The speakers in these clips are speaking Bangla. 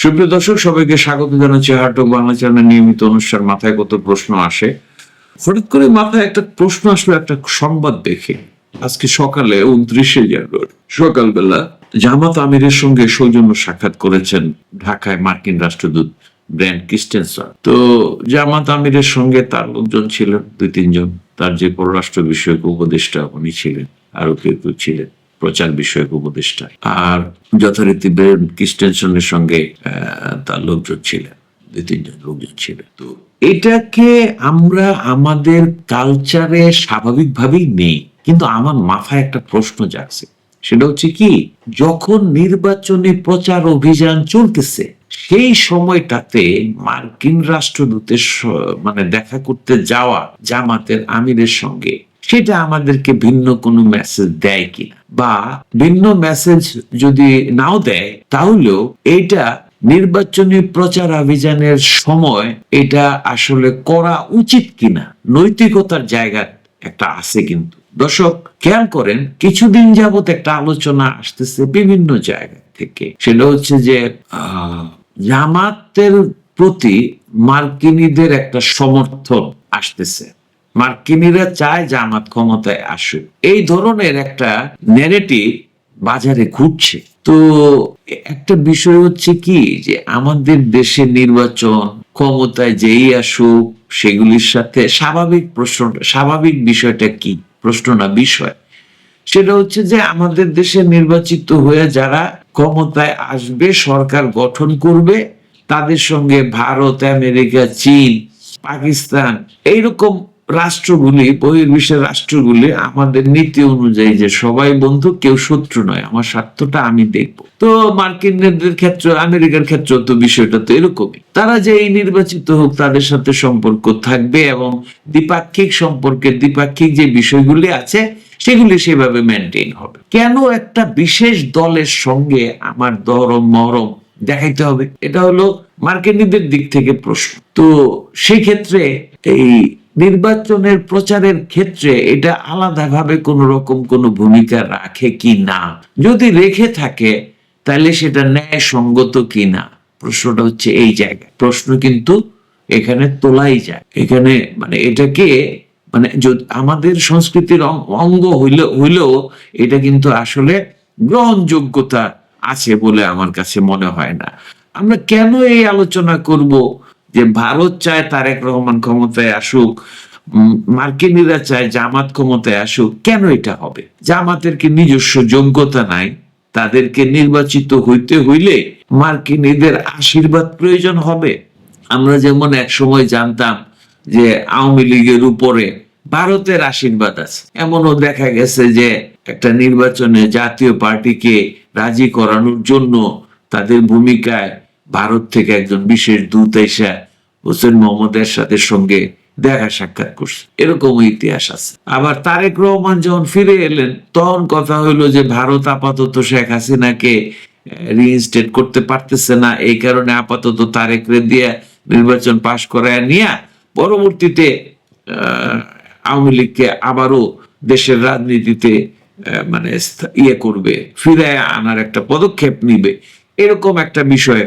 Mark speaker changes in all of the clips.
Speaker 1: সুপ্রিয় দর্শক, সবাইকে স্বাগত জানাচ্ছি হাটক বাংলা চ্যানেলের নিয়মিত অনুষ্ঠান। মাথায় কত প্রশ্ন আসে? হঠাৎ করে মাথায় একটা প্রশ্ন আসলো, একটা সংবাদ দেখে। আজকে সকালে উনত্রিশে জানুয়ারি, সকালবেলা জামাত আমিরের সঙ্গে সৌজন্য সাক্ষাৎ করেছেন ঢাকায় মার্কিন রাষ্ট্রদূত ব্র্যান্ড ক্রিস্টেনসন তো জামাত আমিরের সঙ্গে তার লোকজন ছিলেন দুই তিনজন তার যে পররাষ্ট্র বিষয়ক উপদেষ্টা উনি ছিলেন আরও কেউ কেউ ছিলেন। প্রচার বিষয়ক উপদেষ্টা। আর যথারীতি ব্রেন ক্রিস্টেনসনের সঙ্গে তার লোকজন ছিলেন, দুই, তিনজন লোকজন ছিলেন। তো এটাকে আমরা আমাদের কালচারে স্বাভাবিকভাবেই নেই। কিন্তু আমার মাথায় একটা প্রশ্ন জাগছে। সেটা হচ্ছে কি, যখন নির্বাচনী প্রচার অভিযান চলতেছে, সেই সময়টাতে মার্কিন রাষ্ট্রদূতের মানে দেখা করতে যাওয়া জামাতের আমিরের সঙ্গে সেটা আমাদেরকে ভিন্ন কোনো মেসেজ দেয় কিনা? বা ভিন্ন মেসেজ যদি নাও দেয়, তাহলেও এটা নির্বাচনী প্রচার অভিযানের সময় এটা আসলে করা উচিত কিনা? নৈতিকতার জায়গা একটা আছে কিন্তু। দর্শক, খেয়াল করেন, কিছুদিন যাবত একটা আলোচনা আসতেছে বিভিন্ন জায়গা থেকে। সেটা হচ্ছে যে জামাতের প্রতি মার্কিনীদের একটা সমর্থন আসতেছে। মার্কিনীরা চায় জামাত ক্ষমতায় আসুক। এই ধরনের একটা নেগেটিভ বাজারে ঘুরছে। তো একটা বিষয় হচ্ছে কি যে আমাদের দেশে নির্বাচন ক্ষমতায় যেই আসুক, সেগুলির সাথে স্বাভাবিক প্রশ্ন, স্বাভাবিক বিষয়টা কি? প্রশ্ন না, বিষয়। সেটা হচ্ছে যে আমাদের দেশে নির্বাচিত হয়ে যারা ক্ষমতায় আসবে, সরকার গঠন করবে, তাদের সঙ্গে ভারত, আমেরিকা, চীন, পাকিস্তান, এইরকম রাষ্ট্রগুলি, বহির্বিশ্বের রাষ্ট্রগুলি আমাদের নীতি অনুযায়ী যে সবাই বন্ধু, কেউ শত্রু নয়। আমার স্বার্থটা আমি দেখব। তো মার্কিনদের ক্ষেত্রে, আমেরিকার ক্ষেত্রে তো বিষয়টা তো এরকমই। তারা যে এই নির্বাচিত হোক, তাদের সাথে সম্পর্ক থাকবে এবং দ্বিপাক্ষিক সম্পর্কের দ্বিপাক্ষিক যে বিষয়গুলি আছে, সেগুলি সেভাবে মেনটেন হবে। কেন একটা বিশেষ দলের সঙ্গে আমার দরম মরম দেখাইতে হবে? এটা হলো মার্কিনীদের দিক থেকে প্রশ্ন। তো সেই ক্ষেত্রে এই নির্বাচনের প্রচারের ক্ষেত্রে এটা আলাদাভাবে কোন রকম কোন ভূমিকা রাখে কি না? যদি রেখে থাকে, তাহলে সেটা ন্যায় সঙ্গত কি না? প্রশ্নটা হচ্ছে এই জায়গায়। প্রশ্ন কিন্তু এখানে তোলাই যায়। এখানে মানে এটাকে মানে আমাদের সংস্কৃতির অঙ্গ হইলে হইলেও এটা কিন্তু আসলে গ্রহণযোগ্যতা আছে বলে আমার কাছে মনে হয় না। আমরা কেন এই আলোচনা করব? যে ভারত চায় তারেক রহমান ক্ষমতায় আসুক মার্কিনীরা চায় জামাত ক্ষমতায় আসুক, কেন এটা হবে? জামাতের কি নিজস্ব যোগ্যতা নাই? তাদেরকে নির্বাচিত হইতে হইলে মার্কিনীদের আশীর্বাদ প্রয়োজন হবে। আমরা যেমন এক সময় জানতাম যে আওয়ামী লীগের উপরে ভারতের আশীর্বাদ আছে। এমনও দেখা গেছে যে একটা নির্বাচনে জাতীয় পার্টিকে রাজি করানোর জন্য তাদের ভূমিকায় ভারত থেকে একজন বিশেষ দূত এসে হোসেন মোহাম্মদের সাথে সঙ্গে দেখা সাক্ষাৎ করছে। এরকম ইতিহাস আছে। আবার তারেক রহমান যখন ফিরে এলেন, তখন কথা হইল যে ভারত আপাতত শেখ হাসিনাকে রিইনস্টেট করতে পারতেছে না। এই কারণে আপাতত তারেক রে দিয়ে নির্বাচন পাশ করায় নিয়ে পরবর্তীতে আওয়ামী লীগকে আবারও দেশের রাজনীতিতে মানে ইয়ে করবে ফিরে আনার একটা পদক্ষেপ নিবে। এরকম একটা বিষয়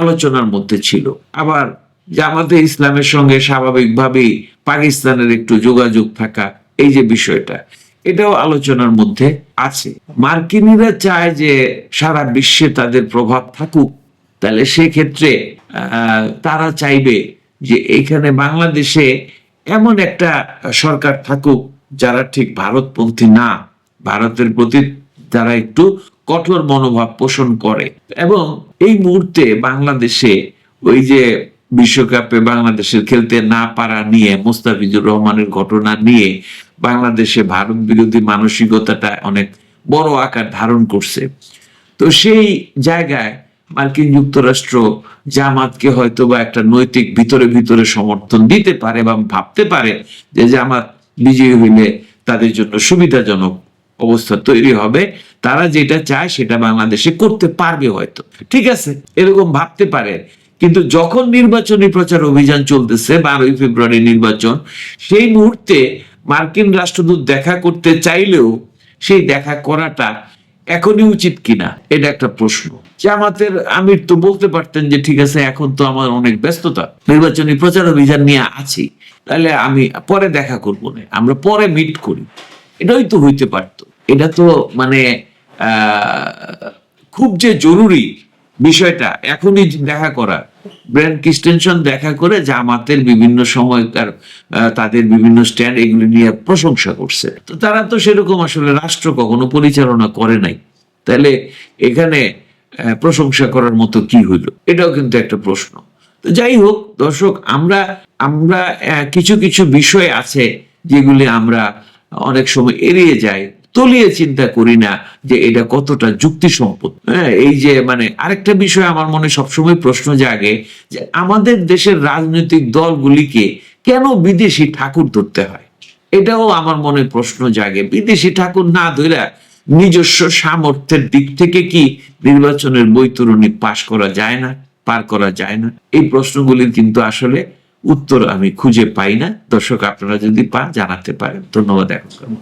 Speaker 1: আলোচনার মধ্যে ছিল। আবার জামাতে ইসলামের সঙ্গে স্বাভাবিকভাবেই পাকিস্তানের একটু যোগাযোগ থাকা, এই যে বিষয়টা, এটাও আলোচনার মধ্যে আছে। মার্কিনীরা চায় যে সারা বিশ্বে তাদের প্রভাব থাকুক। তাহলে সেক্ষেত্রে তারা চাইবে যে এখানে বাংলাদেশে এমন একটা সরকার থাকুক যারা ঠিক ভারতপন্থী না। ভারতের প্রতি যারা একটু কঠোর মনোভাব পোষণ করে। এবং এই মুহূর্তে বাংলাদেশে ওই যে বিশ্বকাপে বাংলাদেশের খেলতে না পারা নিয়ে, মোস্তাফিজুর রহমানের ঘটনা নিয়ে বাংলাদেশে ভারত বিরোধী মানসিকতাটা অনেক বড় আকার ধারণ করছে। তো সেই জায়গায় মার্কিন যুক্তরাষ্ট্র জামাতকে হয়তো বা একটা নৈতিক ভিতরে ভিতরে সমর্থন দিতে পারে বা ভাবতে পারে যে জামাত বিজয়ী হইলে তাদের জন্য সুবিধাজনক অবস্থা তৈরি হবে, তারা যেটা চায় সেটা বাংলাদেশে করতে পারবে হয়তো। ঠিক আছে? এরকম ভাবতে পারে। কিন্তু যখন নির্বাচনী প্রচার অভিযান চলতেছে, বারোই ফেব্রুয়ারি নির্বাচন, সেই মুহূর্তে মার্কিন রাষ্ট্রদূত দেখা করতে চাইলেও সেই দেখা করাটা এখনই উচিত কিনা, এটা একটা প্রশ্ন। জামাতের আমির তো বলতে পারতেন যে, ঠিক আছে, এখন তো আমার অনেক ব্যস্ততা, নির্বাচনী প্রচার অভিযান নিয়ে আছি। তাহলে আমি পরে দেখা করব না, আমরা পরে মিট করি। এটাই তো হইতে পারতো। এটা তো মানে খুব যে জরুরি বিষয়টা, এখনই দেখা করা ব্র্যান্ড ক্রিস্টেনশন দেখা করে জামাতের বিভিন্ন সময়কার তাদের বিভিন্ন স্ট্যান্ড এগুলি নিয়ে প্রশংসা করছে। তো তারা তো সেরকম আসলে রাষ্ট্র কখনো পরিচালনা করে নাই। তাহলে এখানে প্রশংসা করার মতো কি হইল? এটাও কিন্তু একটা প্রশ্ন। তো যাই হোক, দর্শক, আমরা আমরা কিছু কিছু বিষয় আছে যেগুলি আমরা অনেক সময় এড়িয়ে যাই। তলিয়ে চিন্তা করি না যে এটা কতটা যুক্তিসম্পদ। হ্যাঁ এই যে মানে আরেকটা বিষয় আমার মনে সবসময় প্রশ্ন জাগে যে আমাদের দেশের রাজনৈতিক দলগুলিকে কেন বিদেশি ঠাকুর ধরতে হয়? এটাও আমার মনে প্রশ্ন জাগে। বিদেশি ঠাকুর না ধইরা নিজস্ব সামর্থ্যের দিক থেকে কি নির্বাচনের বৈতরণী পাশ করা যায় না, পার করা যায় না? এই প্রশ্নগুলির কিন্তু আসলে উত্তর আমি খুঁজে পাই না। দর্শক, আপনারা যদি পান, জানাতে পারেন। ধন্যবাদ, এখন।